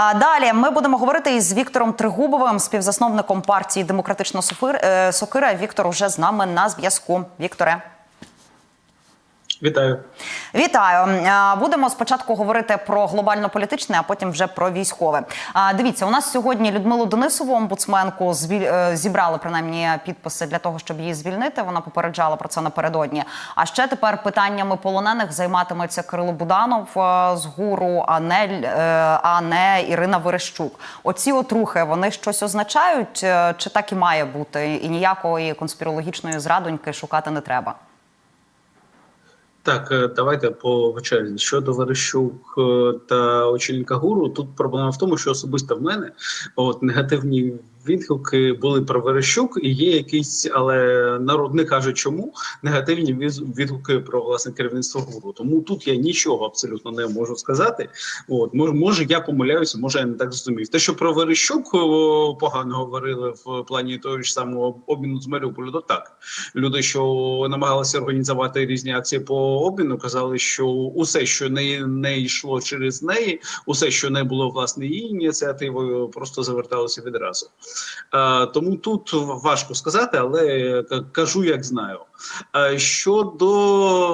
А далі ми будемо говорити із Віктором Тригубовим, співзасновником партії Демократична е, Сокира. Віктор уже з нами на зв'язку. Вікторе. Вітаю. Вітаю. Будемо спочатку говорити про глобально-політичне, а потім вже про військове. Дивіться, у нас сьогодні Людмилу Денисову, омбудсменку, е, зібрали принаймні підписи для того, щоб її звільнити. Вона попереджала про це напередодні. А ще тепер питаннями полонених займатиметься Кирило Буданов е, з гуру, а не, а не Ірина Верещук. Оці отрухи вони щось означають, е, чи так і має бути? І ніякої конспірологічної зрадоньки шукати не треба. Так, е, давайте по вечері. Щодо Верещук е, та очільника гуру, тут проблема в тому, що особисто в мене от негативні відгуки були про Верещук, і є якісь, але народ не каже, чому негативні відгуки про власне керівництво гуру. Тому тут я нічого абсолютно не можу сказати. От може я помиляюся, може я не так зрозумів. Те, що про Верещук погано говорили в плані того ж самого обміну з Маріуполю, то так люди, що намагалися організувати різні акції по обміну, казали, що усе, що не, не йшло через неї, усе, що не було власне її ініціативою, просто заверталося відразу. Е, тому тут важко сказати, але кажу, як знаю. Е, Щодо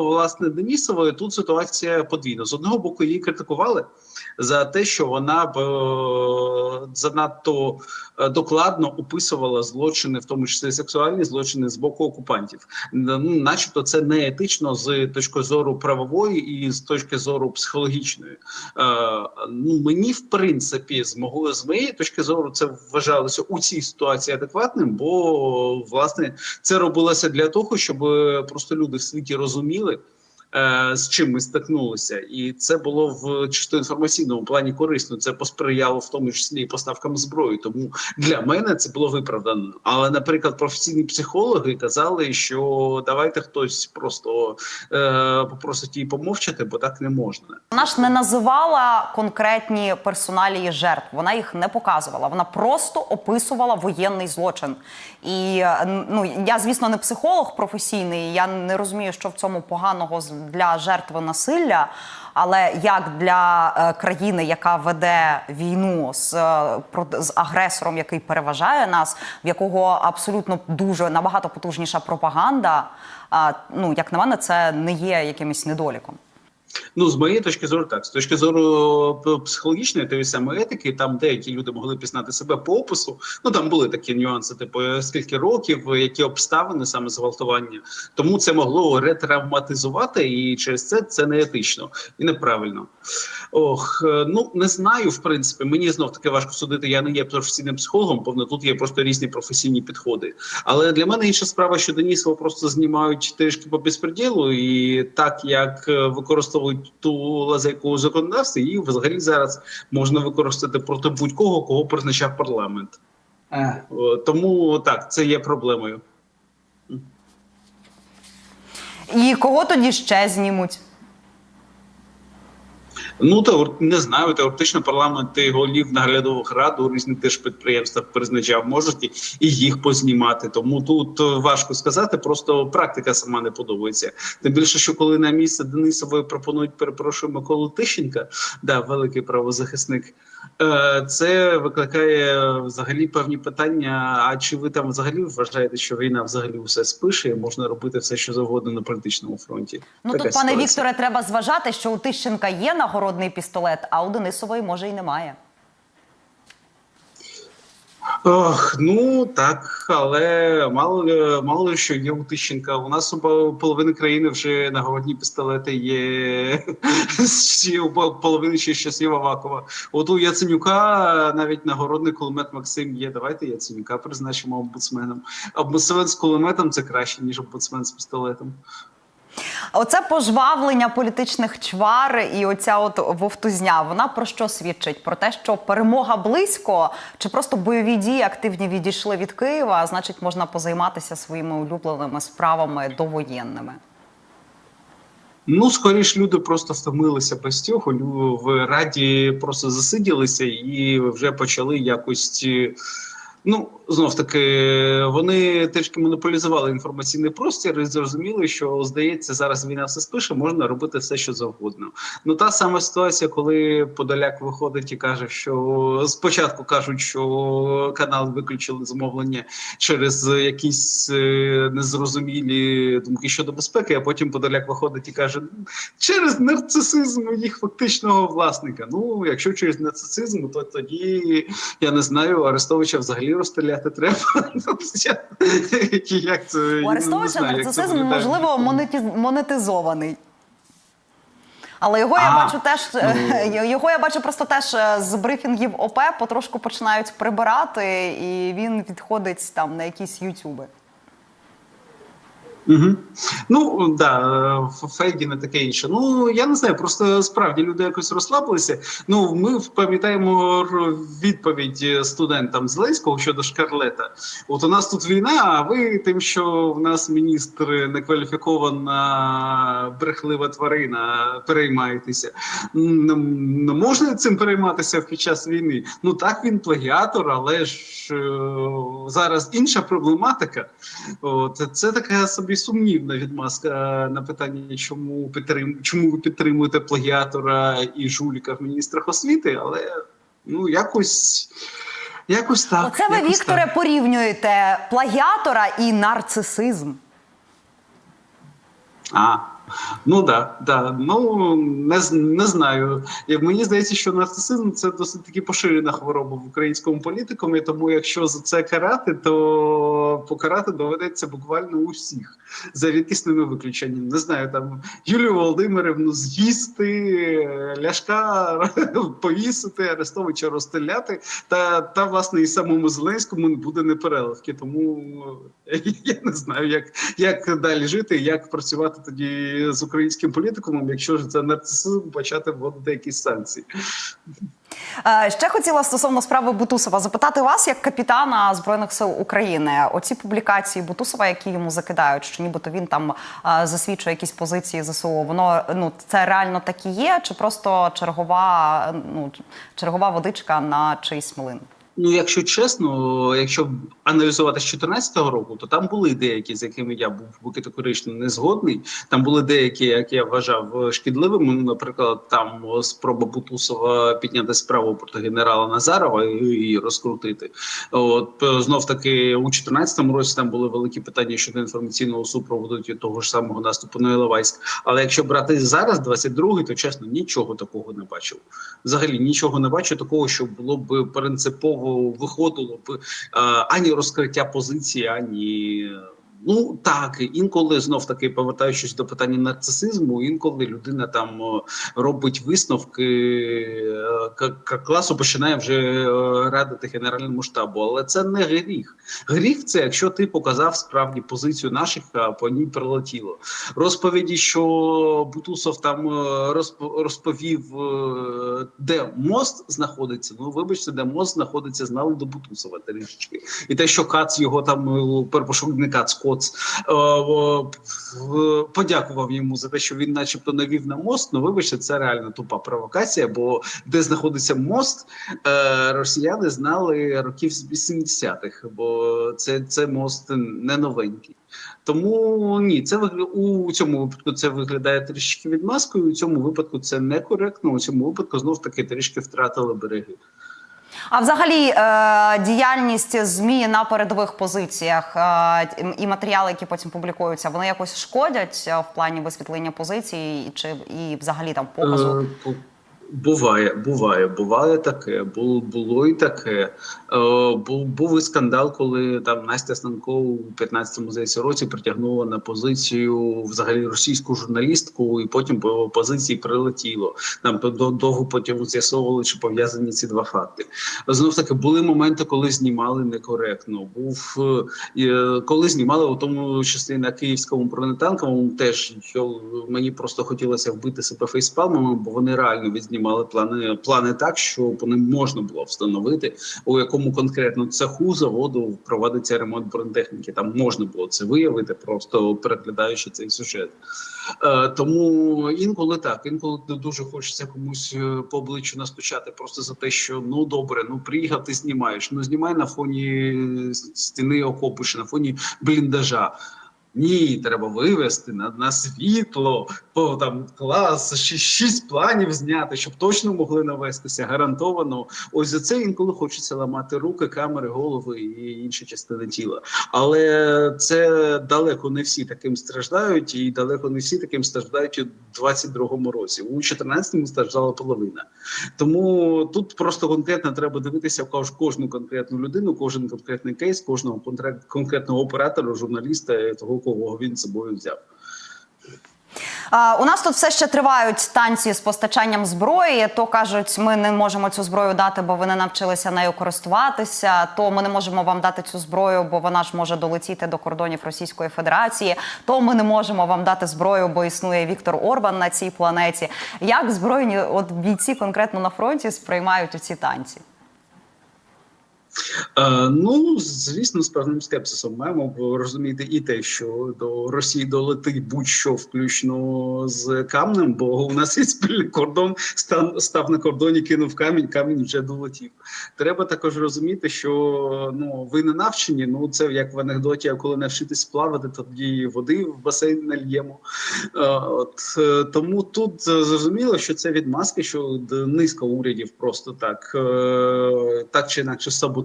власне Денісової, тут ситуація подвійна. З одного боку, її критикували за те, що вона б е, занадто е, докладно описувала злочини, в тому числі сексуальні злочини з боку окупантів. Ну, начебто, це не етично з точки зору правової і з точки зору психологічної. Е, ну мені в принципі з моєї точки зору це вважалося у цій ситуації адекватним, бо власне це робилося для того, щоб просто люди в світі розуміли. Е, З чим ми стикнулися, і це було в чисто інформаційному плані корисно. Це посприяло в тому числі і поставкам зброї. Тому для мене це було виправдано. Але, наприклад, професійні психологи казали, що давайте хтось просто е, попросить її помовчати, бо так не можна. Вона ж не називала конкретні персоналії жертв. Вона їх не показувала. Вона просто описувала воєнний злочин. І е, ну я, звісно, не психолог професійний. Я не розумію, що в цьому поганого з- для жертви насилля. Але як для е, країни, яка веде війну з, е, з агресором, який переважає нас, в якого абсолютно дуже набагато потужніша пропаганда, ну як на мене, це не є якимось недоліком. Ну, з моєї точки зору, так з точки зору психологічної тієї самої етики, там деякі люди могли пізнати себе по опису. Ну там були такі нюанси, типу скільки років, які обставини саме зґвалтування. Тому це могло ретравматизувати, і через це це не етично і неправильно. Ох, е, ну не знаю. В принципі, мені знов таки важко судити. Я не є професійним психологом, повно тут є просто різні професійні підходи. Але для мене інша справа, що Денісова просто знімають трішки по безпреділу, і так як е, використовують ту лазейку у законодавстві, її взагалі зараз можна використати проти будь-кого, кого призначав парламент. А. Тому так, це є проблемою. І кого тоді ще знімуть? Ну то не знаю, теоретично парламент і голів наглядових рад у різних держпідприємствах призначав, можуть і- їх познімати. Тому тут е, важко сказати, просто практика сама не подобається. Тим більше, що коли на місце Денисової пропонують, перепрошую, Миколу Тищенка, да, великий правозахисник. е, Це викликає взагалі певні питання. А чи ви там взагалі вважаєте, що війна взагалі все спише і можна робити все, що завгодно на політичному фронті? Ну Така тут, пане. Вікторе, треба зважати, що у Тищенка є нагородний пістолет, а у Денисової може і немає. Ох, ну так, але мало мало що є у Тищенка. У нас у пол- половини країни вже нагородні пістолети є ще половини ще часів Авакова. От у Яценюка навіть нагородний кулемет Максим є. Давайте Яценюка призначимо омбудсменом. Омбудсмен з кулеметом це краще ніж омбудсмен з пістолетом. Оце пожвавлення політичних чвар і оця от вовтузня. Вона про що свідчить? Про те, що перемога близько, чи просто бойові дії активні відійшли від Києва, а значить, можна позайматися своїми улюбленими справами довоєнними. Ну, скоріш люди просто втомилися без цього. В раді просто засиділися і вже почали якось. Ну, знов таки, вони трішки монополізували інформаційний простір і зрозуміли, що здається, зараз війна все спише, можна робити все, що завгодно. Ну та сама ситуація, коли Подоляк виходить і каже, що спочатку кажуть, що канал виключили замовлення через якісь е, незрозумілі думки щодо безпеки, а потім Подоляк виходить і каже, через нарцисизм їх фактичного власника. Ну, якщо через нарцисизм, то тоді я не знаю, Арестовича взагалі розстріляти треба. Ну, Як це У Арестовича нарцисизм можливо монетизований. Але його я А, бачу теж ну... його я бачу просто теж е, з брифінгів ОП потрошку починають прибирати, і він відходить там на якісь ютюби. Угу. Ну да, не таке інше. Ну я не знаю, просто справді люди якось розслабилися. Ну ми пам'ятаємо відповідь студентам Зеленського щодо Шкарлета. От у нас тут війна, а ви тим, що в нас міністр некваліфікована брехлива тварина, переймаєтеся. Не, не можна цим перейматися під час війни. Ну так він плагіатор, але ж е, зараз інша проблематика. От, це така собі сумнівна відмазка на питання, чому підтрим... чому ви підтримуєте плагіатора і жуліка в міністрах освіти, але ну якось, якось так. Оце ви, якось Вікторе, так. порівнюєте плагіатора і нарцисизм. А, ну да, да. Ну не, не знаю. Мені здається, що нарцисизм це досить таки поширена хвороба в українському політикумі. Тому якщо за це карати, то покарати доведеться буквально усіх за рідкісними виключеннями. Не знаю, там Юлію Володимирівну з'їсти, Ляшка повісити, Арестовича розстріляти. Та, та власне і самому Зеленському буде непереливки. Тому е, я не знаю, як, як далі жити, як працювати тоді з українським політикумом, якщо ж це нарцисизм почати вводити якісь санкції. Е, Ще хотіла стосовно справи Бутусова запитати вас, як капітана збройних сил України. Оці публікації Бутусова, які йому закидають, що нібито він там е, засвідчує якісь позиції ЗСУ. Воно ну це реально так і є, чи просто чергова е, ну чергова водичка на чийсь млин? Ну, якщо чесно, якщо аналізувати з 2014 року, то там були деякі, з якими я був категорично не згодний. Там були деякі, як я вважав, шкідливими. Ну, наприклад, там спроба Бутусова підняти справу проти генерала Назарова і, розкрутити. От знов таки у 2014 році там були великі питання щодо інформаційного супроводу того ж самого наступу на Іловайськ. Але якщо брати зараз, 22-й, то чесно, нічого такого не бачив. Взагалі нічого не бачу такого, що було б принципово виходило б е, ані розкриття позиції, ані. Ну так, інколи знов таки повертаючись до питання нарцисизму, інколи людина там е, робить висновки е, класу, починає вже е, радити генеральному штабу. Але це не гріх. Гріх це якщо ти показав справді позицію наших, а по ній прилетіло. Розповіді, що Бутусов там е, розповів, е, де мост знаходиться. Ну вибачте, де мост знаходиться, знали до Бутусова трішечки. І те, що Кац його там е, не Кац, Коц подякував йому за те, що він, начебто, навів на мост. Ну вибачте, це реально тупа провокація. Бо де знаходиться мост, росіяни знали років з 80-х, бо це, це мост не новенький. Тому ні, це у цьому випадку це виглядає трішки відмазкою. У цьому випадку це некоректно. У цьому випадку знов таки трішки втратили береги. А взагалі е, діяльність змі на передових позиціях е, і матеріали, які потім публікуються, вони якось шкодять е, в плані висвітлення позицій, чи і взагалі там показу. Бу- Буває, буває, буває таке. Було, було і таке. Е, був, був і скандал, коли там Настя Станко у 15-му здається, році притягнула на позицію взагалі російську журналістку, і потім по позиції прилетіло. До- довго потім з'ясовували, чи пов'язані ці два факти. Знов таки були моменти, коли знімали некоректно. Був е, е, коли знімали у тому числі на київському бронетанковому, теж мені просто хотілося вбити себе фейспалмами, бо вони реально відзнімали мали плани плани так, щоб вони можна було встановити, у якому конкретно цеху заводу проводиться ремонт бронетехніки. Там можна було це виявити, просто переглядаючи цей сюжет. Е, тому інколи так, інколи дуже хочеться комусь е, по обличчю настучати просто за те, що ну добре, ну приїхав, ти знімаєш. Ну знімай на фоні стіни окопу, чи на фоні бліндажа. Ні, треба вивести на, на світло, по там клас, шість, шість планів зняти, щоб точно могли навестися. Гарантовано. Ось за це інколи хочеться ламати руки, камери, голови і інші частини тіла. Але це далеко не всі таким страждають, і далеко не всі таким страждають у 22-му році. У 14-му страждала половина. Тому тут просто конкретно треба дивитися в кож- кожну конкретну людину, кожен конкретний кейс, кожного конкретного оператора, журналіста, того, кого він з собою взяв. У нас тут все ще тривають танці з постачанням зброї. То кажуть, ми не можемо цю зброю дати, бо ви не навчилися нею користуватися. То ми не можемо вам дати цю зброю, бо вона ж може долетіти до кордонів Російської Федерації. То ми не можемо вам дати зброю, бо існує Віктор Орбан на цій планеті. Як збройні от бійці конкретно на фронті сприймають ці танці? Е, ну, звісно, з певним скепсисом маємо розуміти і те, що до Росії долетить будь-що включно з камнем, бо у нас є спільний кордон, став, став на кордоні, кинув камінь, камінь вже долетів. Треба також розуміти, що ну ви не навчені. Ну це як в анекдоті, а коли навчитись плавати, тоді води в басейн нальємо. Е, От е, тому тут зрозуміло, що це відмазки, що низка урядів просто так, е, так чи інакше саботує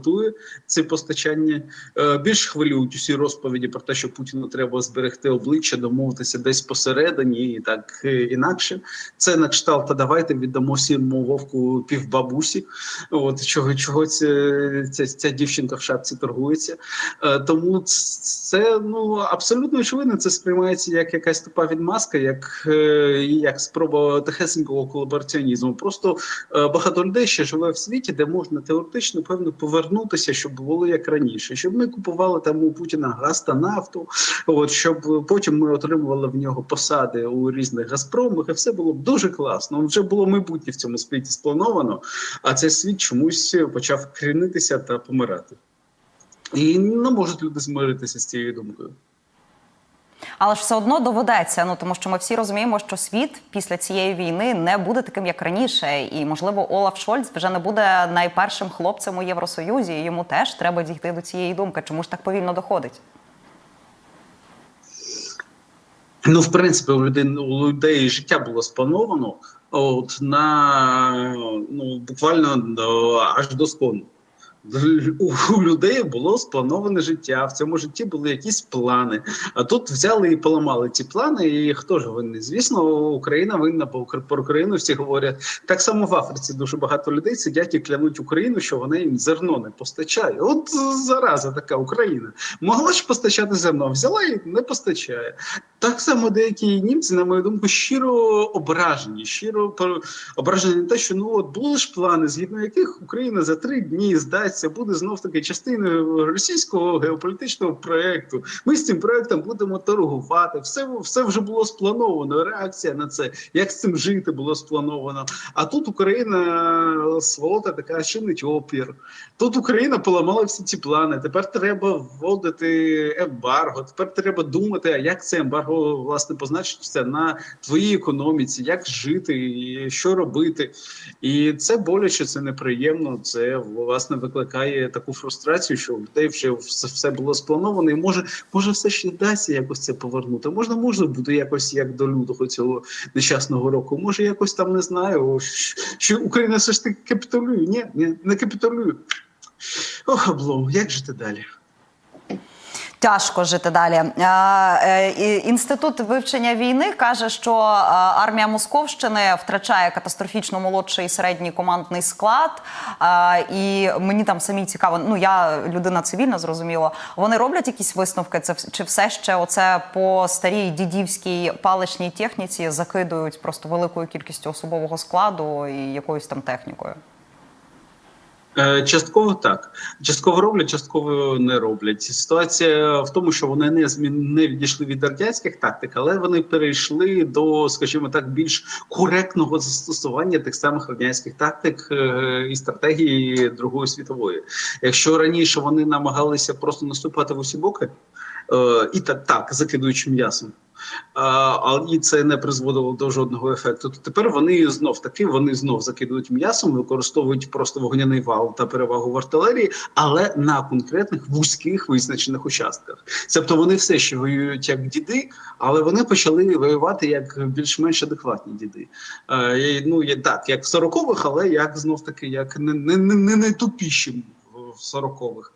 це постачання. Е, Більш хвилюють усі розповіді про те, що Путіну треба зберегти обличчя, домовитися десь посередині і так е, інакше. Це на кшталт, та давайте віддамо сірому вовку півбабусі. От чого чого це, ця, ця дівчинка в шапці торгується. Е, Тому це ну абсолютно очевидно. Це сприймається як якась тупа відмазка, як, як спроба тихесенького колабораціонізму. Просто багато людей ще живе в світі, де можна теоретично певно повернутися, щоб було як раніше, щоб ми купували там у Путіна газ та нафту. От щоб потім ми отримували в нього посади у різних газпромах, і все було б дуже класно. Вже було майбутнє в цьому світі сплановано, а цей світ чомусь почав крінитися та помирати. І не можуть люди змиритися з цією думкою. Але ж все одно доведеться. Ну тому що ми всі розуміємо, що світ після цієї війни не буде таким, як раніше, і можливо Олаф Шольц вже не буде найпершим хлопцем у Євросоюзі. і Йому теж треба дійти до цієї думки. Чому ж так повільно доходить? Ну, в принципі, у людей, у людей життя було сплановано от, на ну, буквально до, аж до скону. У, людей було сплановане життя. В цьому житті були якісь плани. А тут взяли і поламали ці плани. І хто ж винний? Звісно, Україна винна, бо про Україну всі говорять. Так само в Африці дуже багато людей сидять і клянуть Україну, що вона їм зерно не постачає. От зараза така Україна. Могла ж постачати зерно, взяла і не постачає. Так само деякі німці, на мою думку, щиро ображені, щиро ображені те, що ну от були ж плани, згідно яких Україна за три дні здасться, буде знов таки частиною російського геополітичного проекту. Ми з цим проектом будемо торгувати. Все, все вже було сплановано. Реакція на це, як з цим жити, було сплановано. А тут Україна сволота така чинить опір. Тут Україна поламала всі ці плани. Тепер треба вводити ембарго. Тепер треба думати, а як це ембарго власне позначиться на твоїй економіці, як жити, і що робити. І це боляче, це неприємно. Це власне викликає таку фрустрацію, що в людей вже все, все було сплановано, і може, може, все ще вдасться якось це повернути. Можна, можна буде якось як до лютого цього нещасного року. Може, якось там не знаю, що Україна все ж таки капітулює. Ні, ні, не капітулює. Ох, облом, як жити далі? Тяжко жити далі. Е, Інститут вивчення війни каже, що е, армія Московщини втрачає катастрофічно молодший і середній командний склад. І мені там самі цікаво. Ну я людина цивільна, зрозуміло. Вони роблять якісь висновки? Це чи все ще оце по старій дідівській паличній техніці закидують просто великою кількістю особового складу і якоюсь там технікою? Е, Частково так. Частково роблять, частково не роблять. Ситуація в тому, що вони не змін не відійшли від радянських тактик, але вони перейшли до, скажімо так, більш коректного застосування тих самих радянських тактик е, і стратегії Другої світової. Якщо раніше вони намагалися просто наступати в усі боки, і так, так закидуючи м'ясом. А, а і це не призводило до жодного ефекту. То тепер вони знов таки вони знов закидують м'ясом, використовують просто вогняний вал та перевагу в артилерії, але на конкретних вузьких визначених участках. Тобто вони все ще воюють як діди, але вони почали воювати як більш-менш адекватні діди. Е, ну є так, як в 40-х, але як знов таки, як не, не, не, не найтупішим в 40-х.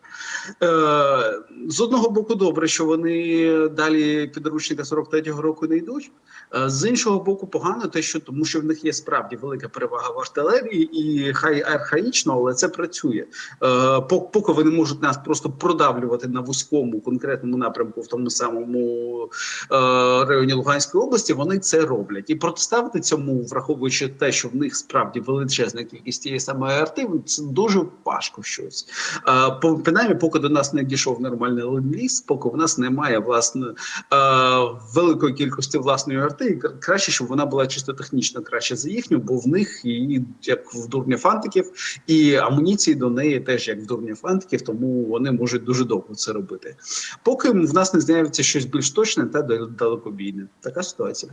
Е, з одного боку, добре, що вони далі підручника 43-го року не йдуть. Е, з іншого боку, погано те, що тому, що в них є справді велика перевага в артилерії, і хай архаїчно, але це працює. Е, поки вони можуть нас просто продавлювати на вузькому конкретному напрямку в тому самому районі Луганської області, вони це роблять. І протиставити цьому, враховуючи те, що в них справді величезна кількість тієї самої арти, це дуже важко щось. По- принаймні, поки до нас не дійшов нормальний ленд-ліз, поки в нас немає власне е, великої кількості власної арти, краще, щоб вона була чисто технічно краще за їхню, бо в них її як в дурня фантиків, і амуніції до неї теж як в дурня фантиків, тому вони можуть дуже довго це робити. Поки в нас не з'явиться щось більш точне та далекобійне. Така ситуація.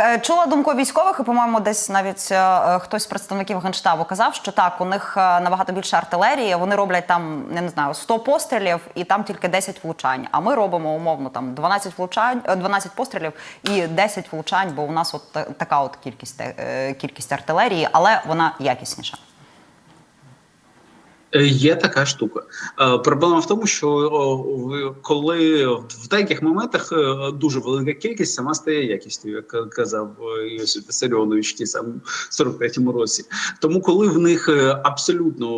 Е, Чула думку військових, і по-моєму, десь навіть е, е, хтось з представників генштабу казав, що так, у них набагато більше артилерії. Вони роблять там, не знаю, 100 пострілів і там тільки 10 влучань. А ми робимо умовно там 12 влучань, е, 12 пострілів і 10 влучань, бо у нас от та- така от кількість кількість артилерії, але вона якісніша. Е, Є така штука. Е, Проблема в тому, що коли в деяких моментах е, дуже велика кількість сама стає якістю, як казав Йосип Вісаріонович ті самому 43-му році. Тому, коли в них абсолютно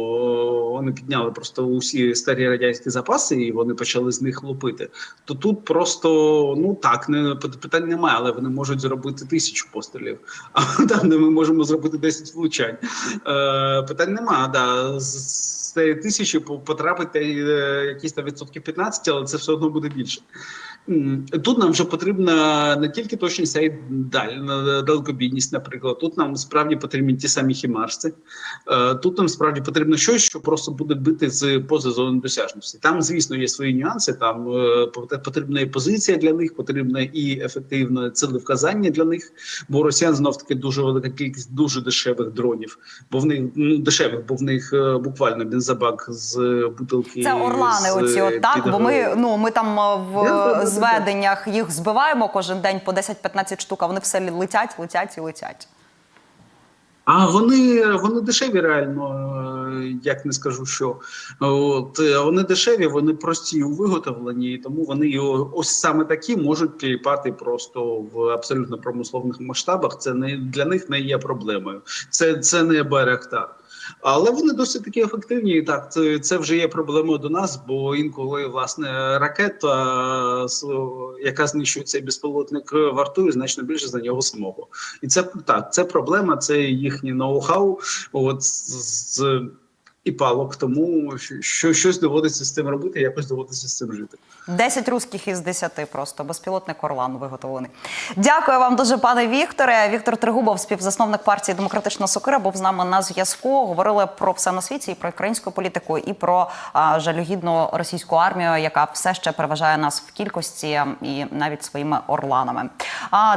вони підняли просто усі старі радянські запаси і вони почали з них лупити, то тут просто ну так не питань немає, але вони можуть зробити тисячу пострілів. А там, ми можемо зробити 10 влучань. Питань немає. Да. З- цієї тисячі потрапить е, якісь там відсотків 15, але це все одно буде більше. Тут нам вже потрібна не тільки точність, а й даль, далекобійність, наприклад. Тут нам справді потрібні ті самі хімарси. Е, Тут нам справді потрібно щось, що просто буде бити з поза зони досяжності. Там, звісно, є свої нюанси. Там е, потрібна і позиція для них, потрібна і ефективне цілевказання для них. Бо росіян знов таки дуже велика кількість дуже дешевих дронів, бо в них ну дешевих, бо в них буквально бензобак з бутилки. Це орлани, з, оці от так. Бо ми ну ми там е, в да, зведеннях їх збиваємо кожен день по 10-15 штук, а вони все летять, летять і летять. А вони, вони дешеві реально, е, як не скажу, що от е, вони дешеві, вони прості у виготовленні, і тому вони ось саме такі можуть кліпати просто в абсолютно промисловних масштабах. Це не для них не є проблемою. Це, це не Байрактар. Але вони досить таки ефективні. І так, це, це вже є проблемою до нас, бо інколи власне ракета, яка знищує цей безпілотник, вартує значно більше за нього самого. І це так, це проблема, це їхнє ноу-хау. От з і палок. Тому що щось доводиться з цим робити, якось доводиться з цим жити. 10 русських із 10 просто безпілотник Орлан виготовлений. Дякую вам дуже, пане Вікторе. Віктор Тригубов, співзасновник партії Демократична Сокира, був з нами на зв'язку. Говорили про все на світі, і про українську політику, і про а, жалюгідну російську армію, яка все ще переважає нас в кількості і навіть своїми орланами. А